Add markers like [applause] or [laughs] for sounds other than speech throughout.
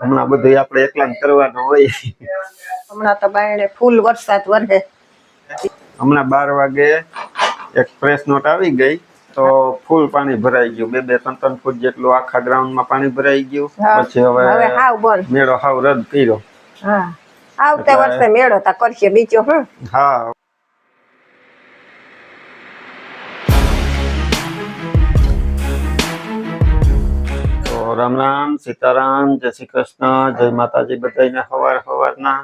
હમણાં બધું આપણે એકલા કરવાનું હોય. હમણાં તો બાયણે ફૂલ વરસાદ વરસે હમણાં બાર વાગે એક પ્રેસ નોટ આવી ગઈ તો ફૂલ પાણી ભરાઈ ગયું. બે બે ત્રણ ત્રણ ફૂટ જેટલું આખા ગ્રાઉન્ડમાં પાણી ભરાઈ ગયું. પછી હવે મેળો હાવ રદ કર્યો. આવતા વર્ષે મેળો તા કરશે બીજો હું. રામ રામ, સીતારામ, જય શ્રી કૃષ્ણ, જય માતાજી બધાને સવાર હવારના.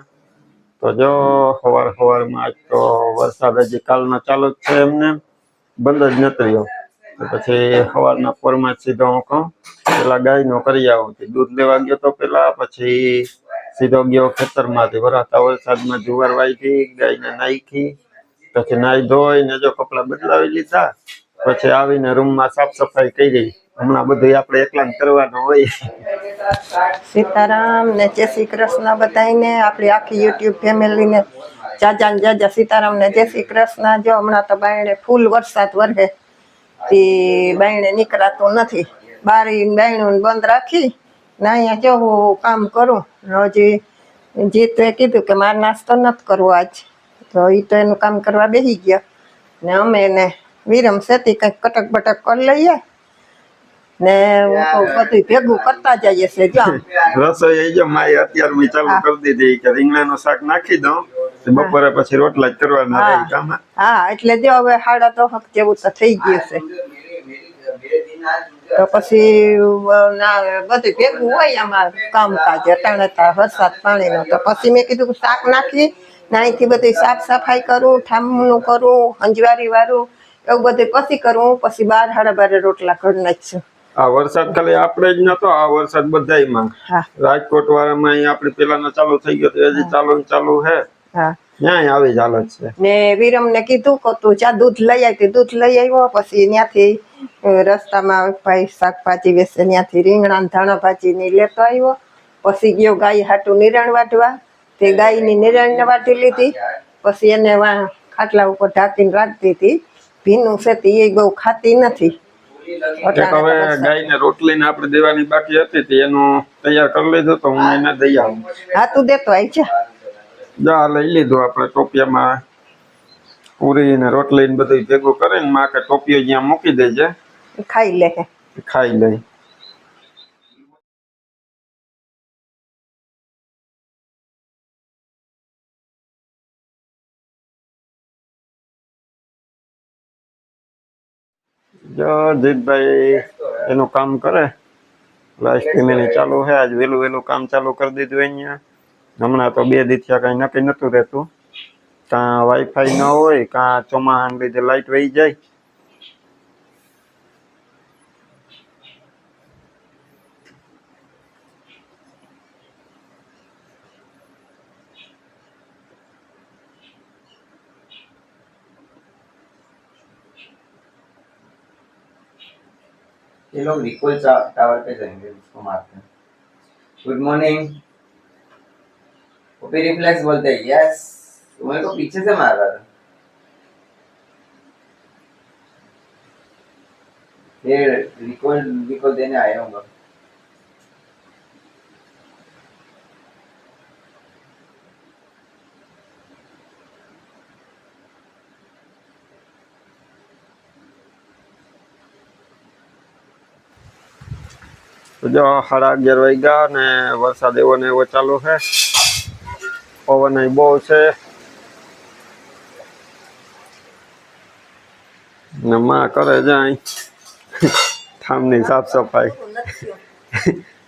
તો જો સવાર હવારમાં આજ તો વરસાદ હજી કાલનો ચાલુ જ છે એમને, બંધ જ નથી રહ્યો. પછી સવારના પોરમાં સીધો હું કહું, પેલા ગાયનો કરી આવું દૂધ લેવા ગયો તો પેલા, પછી સીધો ગયો ખેતરમાંથી. વરાતા વરસાદમાં જુવાર વાવી ગાયને નાખી, પછી નાઈ ધોઈને જો કપડાં બદલાવી લીધા, પછી આવીને રૂમમાં સાફ સફાઈ કરી. હમણાં બધું આપણે એકલા કરવાનું હોય. સીતારામ ને જય શ્રી કૃષ્ણ બધાને આપણી આખી યુટ્યુબ ફેમિલીને. જાજા ને જાજા સીતારામ ને જય શ્રી કૃષ્ણ. જો હમણાં તો બાયણે ફૂલ વરસાદ વરહે, તે બાયણે નીકળાતું નથી. બારી બાયણું બંધ રાખી ને અહીંયા જો હું કામ કરું હજી જીતે કીધું કે મારે નાસ્તો નથી કરવો આજ. તો એ તો એનું કામ કરવા બેસી ગયા. ને અમે એને વિરમ સેતી કંઈક કટક બટક કરી લઈએ. ને બધું ભેગું કરતા જઈએ છે જો. રસોઈ એ જો માએ અત્યારમાં ચાલુ કરી દીધી કે રીંગણાનું શાક નાખી દઉં બપોરે પછી રોટલા જ કરવાના હા. રહે કામ હા એટલે જો હવે સાડા તો હક જેવું તો થઈ ગયું છે. તો પછી બધું ભેગું હોય આમાં કામકાજ અટાણે વરસાદ પાણીનો. તો પછી મેં કીધું કે શાક નાખી ને અહીંથી બધી સાફ સફાઈ કરું ઠામનું કરું અંજવારી વાળું એવું બધું પછી કરું પછી બાર હાડા બારે રોટલા કરી નાખશું આ વરસાદ ખાલી આપણે જ નતો આ વરસાદ બધાયમાં. રાજકોટ વાળામાં અહીં આપણે પેલાનો ચાલુ થઈ ગયો તો હજી ચાલુ ચાલુ હે. હા. ત્યાં આવી જ હાલત છે. ને વિરમને કીધું કે તું ચા દૂધ લઈ આવી દૂધ લઈ આવ્યો પછી ત્યાંથી રસ્તામાં ભાઈ શાકભાજી વેચે ત્યાંથી રીંગણા ધાણા ભાજી ની લેતો આવ્યો. પછી ગયો ગાય હાટું નિરણ વાટવા તે ગાયની નિરણ વાટી લીધી. પછી એને વા ખાટલા ઉપર ઢાંકીને રાખતી હતી ભીનું છે તે એ બહુ ખાતી નથી. એક હવે. ગાયને રોટલી ને આપણે દેવાની બાકી હતી તે એનું તૈયાર કરી લીધું તો હું એને દઈ આવું. હા તું દેતો આવી છે જા. લઈ લીધું આપણે ટોપિયામાં પૂરી ને રોટલી ને બધું ભેગું કરીને માં કે ટોપિયો જ્યાં મૂકી દેજે. ખાઈ લે ખાઈ લઈ. જીતભાઈ એનું કામ કરે. લાસ્ટ મહિને ચાલુ છે. આજ વહેલું વહેલું કામ ચાલુ કરી દીધું અહીંયા. હમણાં તો બે દિવસ કાંઈ નક્કી નહોતું રહેતું. કાં વાઈફાઈ ન હોય કાં ચોમાહાને લીધે લાઈટ વહી જાય. ये लोग रिकॉल टावर पे जाएँगे, उसको मारते हैं। गुड मॉर्निंग ओपी रिफ्लेक्स बोलते हैं यस तुम्हें को पीछे से मार रहा था। ये रिकॉल रिकॉल देने आया हूँ। તો જો સાડા અગિયાર વાગ્યા ને વરસાદ એવો ને એવો ચાલુ છે. પવન અહીં બહુ છે. ને માં કરે જાય ઠામની સાફ સફાઈ.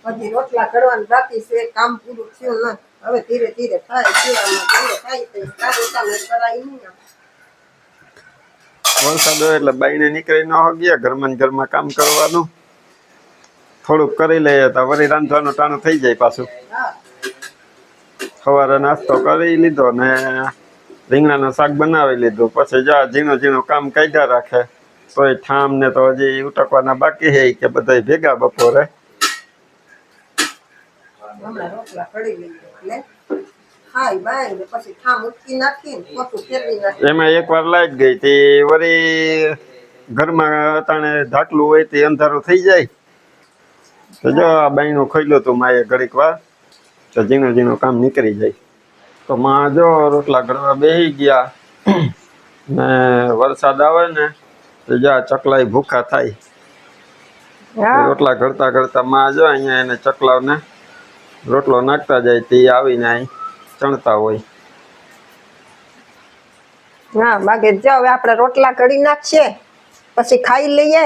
હજી રોટલા કરવાનું બાકી છે કામ પૂરું થયું ન. હવે ધીરે ધીરે થાય શિયાળામાં ધીરે થાય તો સારું કામ કરાય નહીં વરસાદ હોય એટલે બાઈને નીકળી ન ગયા ઘરમાં ને ઘરમાં કામ કરવાનું. થોડુંક કરી લઈએ તો વળી રાંધવાનું ટાણું થઈ જાય પાછું. સવારે નાસ્તો કરી લીધો ને રીંગણાનું શાક બનાવી લીધું. પછી જા ઝીણું ઝીણું કામ કાઢ્યા રાખે તોય ઠામ ને તો હજી ઉટકવાના બાકી છે કે બધા ભેગા બપોરે. એમાં એક વાર લાઈટ ગઈ તે વળી ઘરમાં અટાણે ઢાકલું હોય તે અંધારું થઈ જાય. તો જો આ બાઈનું ખોલ્યું હતું માએ ઘડીક વાર તો ઝીણું ઝીણું કામ નીકળી જાય. તો માં જો રોટલા ઘડવા બેસી ગયા ને વરસાદ આવે ને તો જા ચકલાઈ ભૂખા થાય. રોટલા ઘડતા ઘડતા માં જો અહીંયા એને ચકલાવને રોટલો નાખતા જાય તે આવીને અહીં ચણતા હોય. હા બાકી જો હવે આપણે રોટલા ઘડી નાખીએ પછી ખાઈ લઈએ.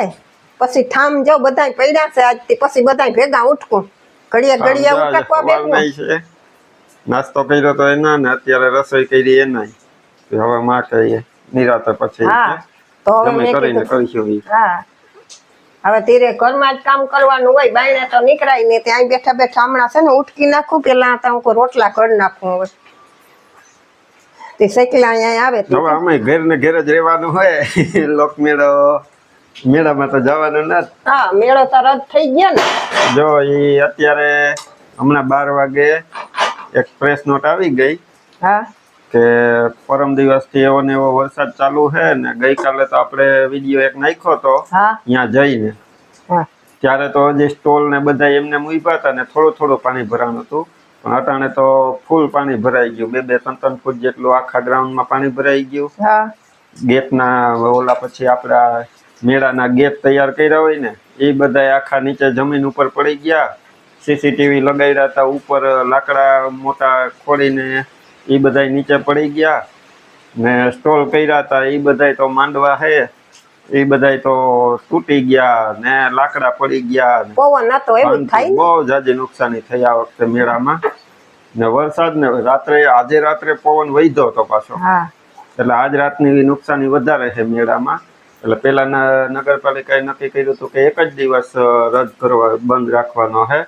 પછી ઠામ જાવ બધાય પડ્યા છે આજથી પછી બધા ભેગા ઉઠકું. ઘડિયા ઘડિયા ઉઠકવા બેઠું નાસ્તો કર્યો તો એના ને અત્યારે રસોઈ કરી એના હવે માં કહીએ નિરાતે પછી તો હવે કરીને કરીશું હા. હવે ધીરે ઘરમાં જ કામ કરવાનું હોય બાયણે તો નીકળાય નહીં ત્યાં બેઠા બેઠા હમણાં છે ને ઉઠકી નાખું પેલા તો હું રોટલા કરી નાખું હવે. તે શેકલા અહીંયા આવે તો હવે અમે ઘર ને ઘેર જ રહેવાનું હોય [laughs] લોકમેળો. મેળામાં તો જવાનું ના. હા મેળો તો રદ થઈ ગયો ને. જો ઈ અત્યારે હમણાં બાર વાગે એક પ્રેસ નોટ આવી ગઈ હા. કે પરમ દિવસથી એવો ને એવો વરસાદ ચાલુ છે ને ગઈકાલે તો આપણે વીડિયો એક નાખ્યો તો ત્યાં જઈને. ત્યારે તો હજી સ્ટોલ ને બધા એમને મૂક્યા હતા ને થોડું થોડું પાણી ભરાવાનું હતું. પણ અટાણે તો ફૂલ પાણી ભરાઈ ગયું. બે બે ત્રણ ત્રણ ફૂટ જેટલું આખા ગ્રાઉન્ડમાં પાણી ભરાઈ ગયું. ગેટના ઓલા પછી આપણા મેળાના ગેટ તૈયાર કર્યા હોય ને એ બધા આખા નીચે જમીન ઉપર પડી ગયા. સીસીટીવી લગાવ્યા હતા ઉપર લાકડા મોટા ખોલીને એ બધા નીચે પડી ગયા. ને સ્ટોલ કર્યા હતા એ બધા તો માંડવા હે. એ બધા તો તૂટી ગયા ને લાકડા પડી ગયા પવન હતો એવું થાય બહુ જાજી નુકસાની થઈ આ વખતે મેળામાં. ને વરસાદ ને રાત્રે આજે રાત્રે પવન વહીધો હતો પાછો. એટલે આજ રાતની નુકસાની વધારે છે મેળામાં. એટલે પેલા નગરપાલિકાએ નક્કી કર્યું હતું કે એક જ દિવસ રદ કરવા બંધ રાખવાનો છે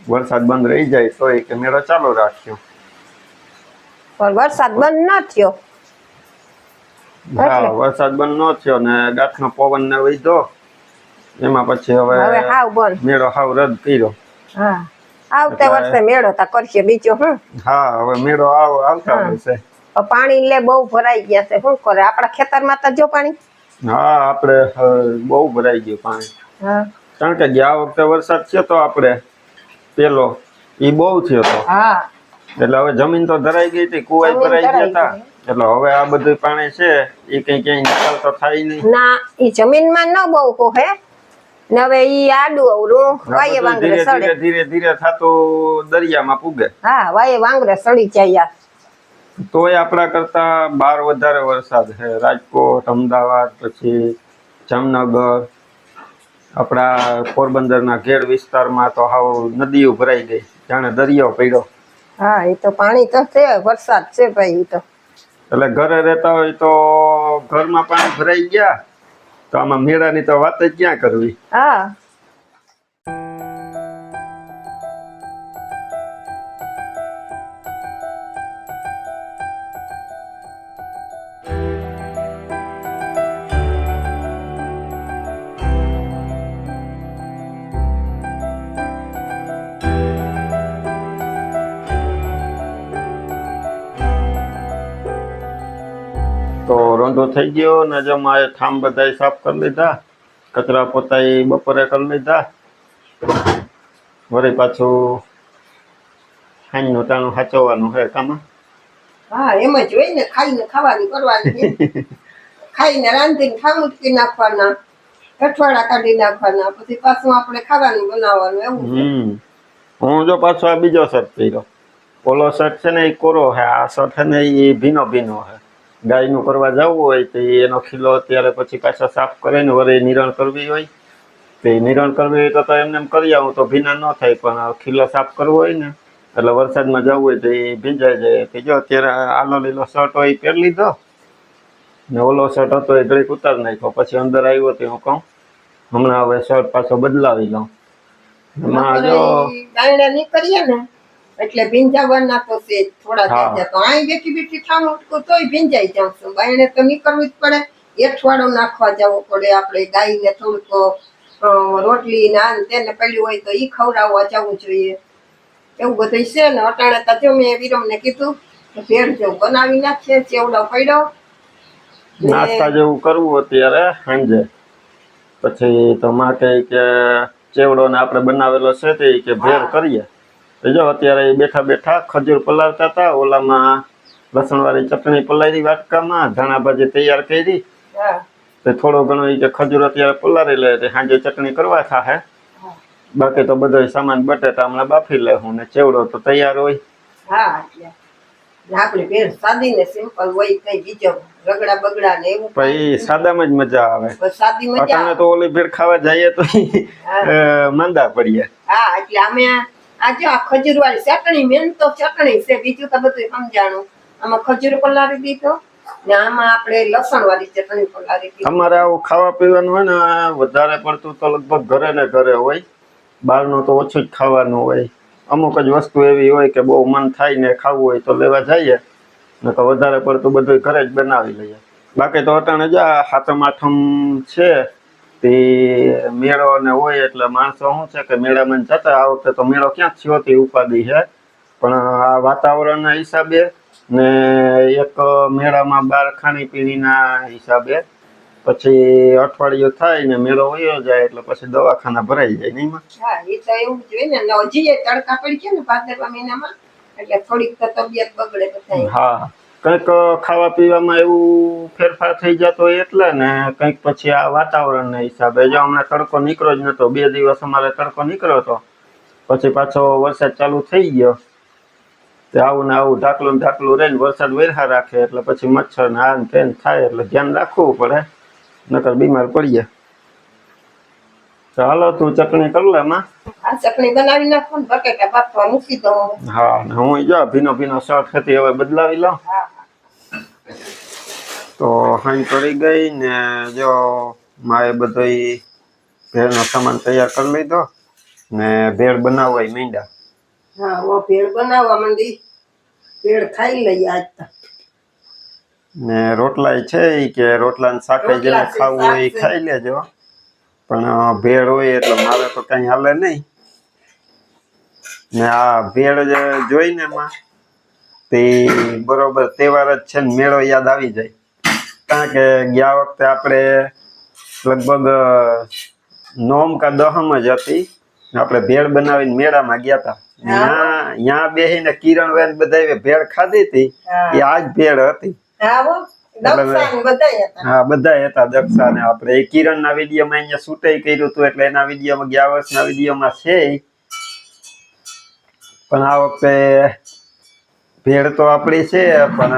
વરસાદ બંધ રહી જાય તો કે મેળો ચાલુ રાખ્યો પણ વરસાદ બંધ ન થયો. હા વરસાદ બંધ ન થયો ને ગાંઠનો પવન ને વીધો એમાં પછી હવે હવે હાવ બંધ. મેળો હાવ રદ કર્યો. હા. આવતે વર્ષે મેળો તા કરશે બીજો હા. હવે મેળો આવ આવતા. વર્ષે. પાણી લે બહુ ભરાઈ ગયા છે. શું કરે? આપણા ખેતરમાં તો જો પાણી? હા આપણે બહુ ભરાઈ ગયું પાણી. કારણ કે ગયા વખતે વરસાદ થયો તો આપણે પેલો એ બહુ થયો તો. એટલે હવે જમીન તો ધરાઈ ગઈ હતી કુવાઈ ભરાઈ ગયા હતા. એટલે હવે આ બધું પાણી છે એ કઈ ક્યાંય નિકાલ તો થાય નહીં. ના ઈ જમીનમાં ન બહુ કોહે ને હવે ઈ આડું અવરું વાયે વાંગરે ધીરે સડે. ધીરે ધીરે ધીરે થતું દરિયામાં પૂગે. હા વાયે વાંગરે સડી જાય તોય આપણા કરતા બાર વધારે વરસાદ છે. રાજકોટ અમદાવાદ પછી જામનગર આપણા પોરબંદરના ઘેર વિસ્તારમાં તો હાવ નદીઓ ભરાઈ ગઈ. જાણે દરિયો પડ્યો. હા એ તો પાણી તો છે વરસાદ છે ભાઈ તો. એટલે ઘરે રહેતા હોય તો ઘરમાં પાણી ભરાઈ ગયા તો આમાં મેળાની તો વાત જ ક્યાં કરવી? હા. તો થઈ ગયો ને જો માએ ઠામ બધા સાફ કરી લીધા કચરા પોતા બપોરે કરી લીધા. વળી પાછું સાંજનું ટાણું સાચવવાનું છે કામાં? હા એમ જ હોય ને ખાઈને ખાવાની કરવાની ખાઈને રાંધીને ખામુટકી નાખવાના કઠવાડા કાઢી નાખવાના પછી પાછું આપણે ખાવાનું બનાવવાનું એવું હું જો પાછો આ બીજો શર્ટ પહેર્યો. ઓલો શર્ટ છે ને એ કોરો છે આ શર્ટ છે ને એ ભીનો ભીનો છે ગાયનું કરવા જવું હોય તો એનો ખીલો અત્યારે પછી પાછા સાફ કરે ને વરે નિરણ કરવી હોય. તો એ નિરણ કરવી હોય તો તો એમને એમ કરી આવું તો ભીના ન થાય પણ ખીલો સાફ કરવો હોય ને એટલે વરસાદમાં જવું હોય તો એ ભીંજાઈ જાય. કે જો અત્યારે આલો લીલો શર્ટ હોય એ પહેરી લીધો ને ઓલો શર્ટ હતો એ ઘડીક ઉતારી નાખ્યો. પછી અંદર આવ્યો તો હું કહું હમણાં હવે શર્ટ પાછો બદલાવી લઉં. એમાં જો નીકળીએ ને એટલે ભીંજાવાના તો છે થોડા હા. તો અહીં બેઠી બેઠી ઠામ ઉઠકું તોય ભીંજાઈ જાઉં છું. બાયણે તો નીકળવું જ પડે. એઠવાડો નાખવા જવો પડે આપણે ગાયને થોડુંક રોટલી નાન તેને પડ્યું હોય તો એ ખવડાવવા જવું જોઈએ. એવું બધું છે ને અટાણે તો જો મેં વિરમને કીધું ભેળ જેવું બનાવી નાખીએ ચેવડો પડ્યો. નાસ્તા જેવું કરવું અત્યારે સાંજે. પછી તો માટે કે ચેવડો ને આપણે બનાવેલો છે તે કે ભેળ કરીએ. જો અત્યારે બેઠા બેઠા ખજૂર પલાળતા હતા ઓલામાં લસણવાળી ચટણી પલાળી વાટકામાં ધાણા ભાજી તૈયાર કરી. તો થોડો ઘણો એ કે ખજૂર અત્યારે પલાળી લે તે સાંજે ચટણી કરવા થાય બાકી તો બધો સામાન બટેટા હમણાં બાફી લે હું ને ચેવડો તો તૈયાર હોય. સાદામાં જ મજા આવે. તો ઓલી ભેળ ખાવા જઈએ તો માંદા પડીએ. હા એટલે અમે આ- આ ખજૂર વાળી ચટણી મેન તો ચટણી છે, બીજું તો બધું સમજાણું. આમાં ખજૂર પલાળી દીધો, ને આમાં આપણે લસણ ચટણી પલાળી અમારે આવું ખાવા પીવાનું હોય ને વધારે પડતું તો લગભગ ઘરે ને ઘરે હોય. બહારનું તો ઓછું જ ખાવાનું હોય. અમુક જ વસ્તુ એવી હોય કે બહુ મન થાય ને ખાવું હોય તો લેવા જઈએ. ને તો વધારે પડતું બધું ઘરે જ બનાવી લઈએ. બાકી તો અટાણે જા હાથમ આઠમ છે. તે મેળો ને હોય એટલે માણસો શું છે કે મેળામાં જતા આ વખતે તો મેળો ક્યાં થયો તે ઉપાધિ છે. પણ આ વાતાવરણના હિસાબે ને એક મેળામાં બાર ખાણીપીણીના હિસાબે પછી અઠવાડિયું થાય ને મેળો વયો જાય એટલે પછી દવાખાના ભરાઈ જાય નહીં? હા એ તો એવું જ હોય ને હજી તડકા પડી છે ને ભાદરવા મહિનામાં એટલે થોડીક તો તબિયત બગડે બધાય. હા. કંઈક ખાવા પીવામાં એવું ફેરફાર થઈ જતો હોય એટલે ને કંઈક પછી આ વાતાવરણના હિસાબે. જો હમણાં તડકો નીકળ્યો જ નહોતો બે દિવસ અમારે તડકો નીકળ્યો હતો પછી પાછો વરસાદ ચાલુ થઈ ગયો. તે આવું ને આવું ઢાકલું ઢાકલું રહીને વરસાદ વેરહા રાખે એટલે પછી મચ્છર ને આ ને તે થાય એટલે ધ્યાન રાખવું પડે નકર બીમાર પડીએ. ચાલો તું ચટણી કરી લે માં. આ ચટણી બનાવી નાખો ને બટેટા બાફવા મૂકી દો હા ને હું જો ભીનો ભીનો શર્ટ હતી હવે બદલાવી લઉં હા. તો હાઈ પડી ગઈ ને જો મારે બધોય ભેળનો સામાન તૈયાર કરી લીધો ને ભેળ બનાવવા મીંડા. હા ભેળ બનાવવા માંડી. ભેળ ખાઈ લઈએ આજ તો. ને રોટલા છે કે રોટલા ને શાક જેને ખાવું હોય એ ખાઈ લેજો. પણ ભેળ હોય એટલે મારે તો કઈ હાલે નહીં. ને આ ભેળ જોઈને એમાં તે બરોબર તહેવાર જ છે ને મેળો યાદ આવી જાય. કારણ કે ગયા વખતે આપણે લગભગ નોમ કા દહમ જ હતી. આપણે ભેળ બનાવીને મેળામાં ગયા હતા. ત્યાં બેસીને કિરણ વેન બધા ભેળ ખાધી હતી. એ આજ ભેળ હતી. હા ને બધા હતા. દક્ષા ને આપણે. એ કિરણ ના વીડિયો માં અહીંયા શૂટે કર્યું હતું એટલે એના વિડીયોમાં ગયા વર્ષના વિડીયોમાં છે પણ આ વખતે ભેળ તો આપણી છે પણ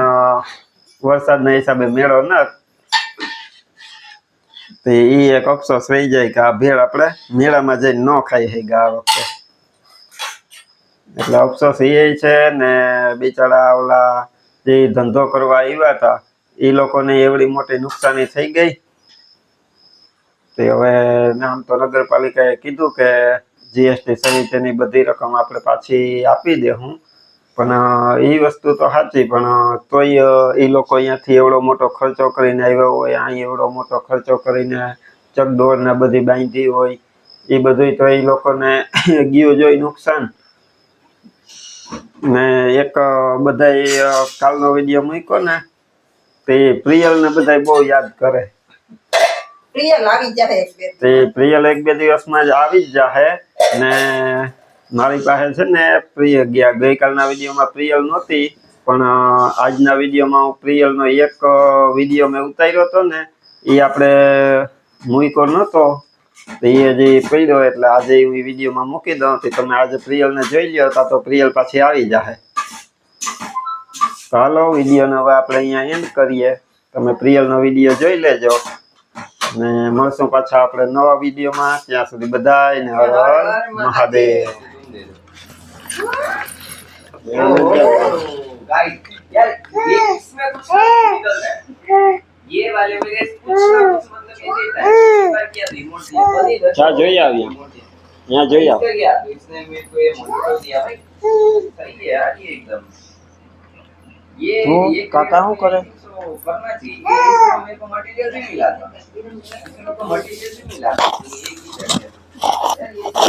વરસાદના હિસાબે મેળો ન તો એ એક અફસોસ રહી જાય કે આ ભેળ આપણે મેળામાં જઈને ન ખાઈ હે આ વખતે. એટલે અફસોસ એ છે ને બિચારા ઓલા જે ધંધો કરવા આવ્યા હતા એ લોકોને એવડી મોટી નુકસાની થઈ ગઈ. તે હવે આમ તો નગરપાલિકાએ કીધું કે જીએસટી સહિતની બધી રકમ આપણે પાછી આપી દે હું. પણ એ વસ્તુ તો સાચી પણ તોય એ લોકો અહીંયાથી એવડો મોટો ખર્ચો કરીને આવ્યા હોય અહીં એવડો મોટો ખર્ચો કરીને ચકડોળ ને બધી બાંધી હોય એ બધું તો એ લોકોને [coughs] ગયું જોઈ નુકસાન. ને એક બધા કાલનો વીડિયો મૂક્યો ને તે પ્રિયલ ને બધા બહુ યાદ કરે. પ્રિયલ આવી જાય તે પ્રિયલ એક બે દિવસમાં જ આવી જ જાહે ને મારી પાસે છે ને પ્રિય ગયા, ગઈકાલના વિડીયોમાં પ્રિયલ નહોતી, પણ આજના વિડીયોમાં હું પ્રિયલનો એક વીડિયો મેં ઉતાર્યો હતો ને એ આપણે મૂકો નહોતો એ હજી પડ્યો, એટલે આજે હું વિડીયોમાં મૂકી દઉં, તો તમે આજે પ્રિયલને જોઈ લ્યો હતા તો પ્રિયલ પાછી આવી જાય તો હાલો, વિડીયોને હવે આપણે અહીંયા એન્ડ કરીએ. તમે પ્રિયલનો વીડિયો જોઈ લેજો. ને મળશું પાછા આપણે નવા વિડીયોમાં. ત્યાં સુધી બધાયને હર હર મહાદેવ. दे दो गाइस इसमें कुछ निकल रहा है ये वाले में गाइस कुछ ना कुछ मतलब ये देता है पर क्या रिमोट दिया क्या जो ही आ गया यहां जो ही आ गया इसने मेरे को ये मोटर दिया भाई सही है यार ये एकदम ये ये काका हूं करे करना चाहिए इसमें मेरे को मटेरियल भी मिला था इसमें मेरे को मटेरियल भी मिला था ये की तरह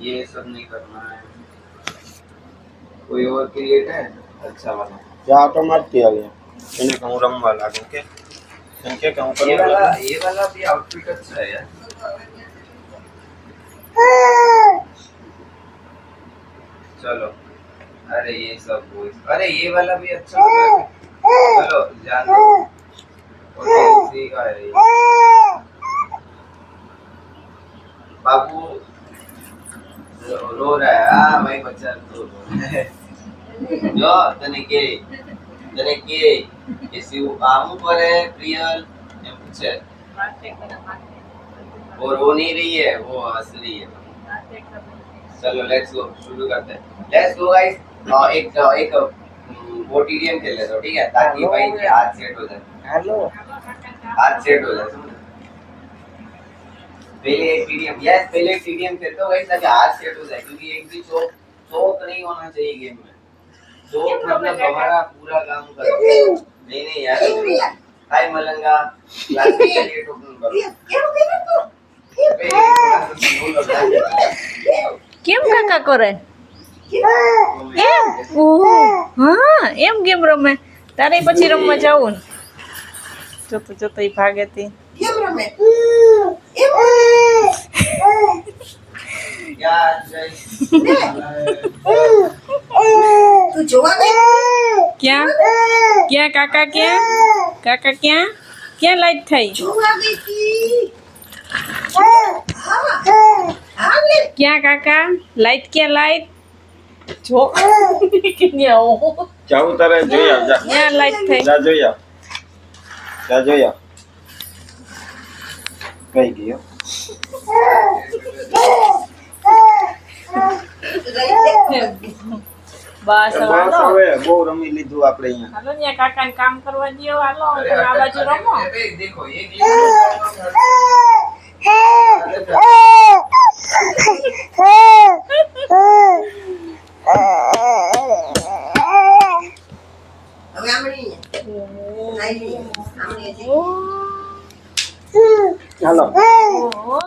ये सब नहीं करना है। कोई और क्रिएट है? अच्छा वाला। क्या ऑटोमेट तो किया गया। मैंने कहूँ रम वाला क्योंकि इनके कहूँ पर ये वाला ये वाला भी आउटफिट अच्छा है यार। चलो। अरे ये सब बोल अरे ये वाला भी अच्छा है चलो जान दो। और का है बाबू रो, रो रहा है हाँ भाई बच्चा तो रो रहा है જો તને કે તને કે કે શિવ આમ કરે પ્રિયલ એમ પૂછે और वो नहीं रही है वो हंस रही है चलो लेट्स गो शुरू करते हैं लेट्स गो गाइस एक एक वो टीडीएम खेल लेते हो ठीक है ताकि भाई हाथ सेट हो जाए હેલો हाथ सेट हो जाए समझे पहले एक टीडीएम यस पहले एक टीडीएम खेलते हो गाइस ताकि हाथ सेट हो जाए क्योंकि एक भी चौक चौक नहीं होना चाहिए गेम में चौक मतलब हमारा पूरा काम करो नहीं नहीं यार हाय मलंगा क्लास के लिए टोकन करो पहले थोड़ा सा बोलो ना। કેમ કાકા કરે એમ ઓહો હા એમ કેમ રમે તારે પછી રમવા જવું ને જોતો જોતો ઈ ભાગે તી આપણે ક્યાં? ક્યાં કાકા ક્યાં? કાકા ક્યાં? ક્યાં લાઈટ થઈ? ક્યાં કાકા? લાઈટ ક્યાં લાઈટ જો. ક્યાં તારે ક્યાં લાઈટ થઈ? જા જોઈ આવ. kayak gitu. Bahasa apa? Bahasa apa ya? Gue udah milih dua playnya. Kalau nyakakan kanker wajib halo, kenapa baju romo? Hmm. Hello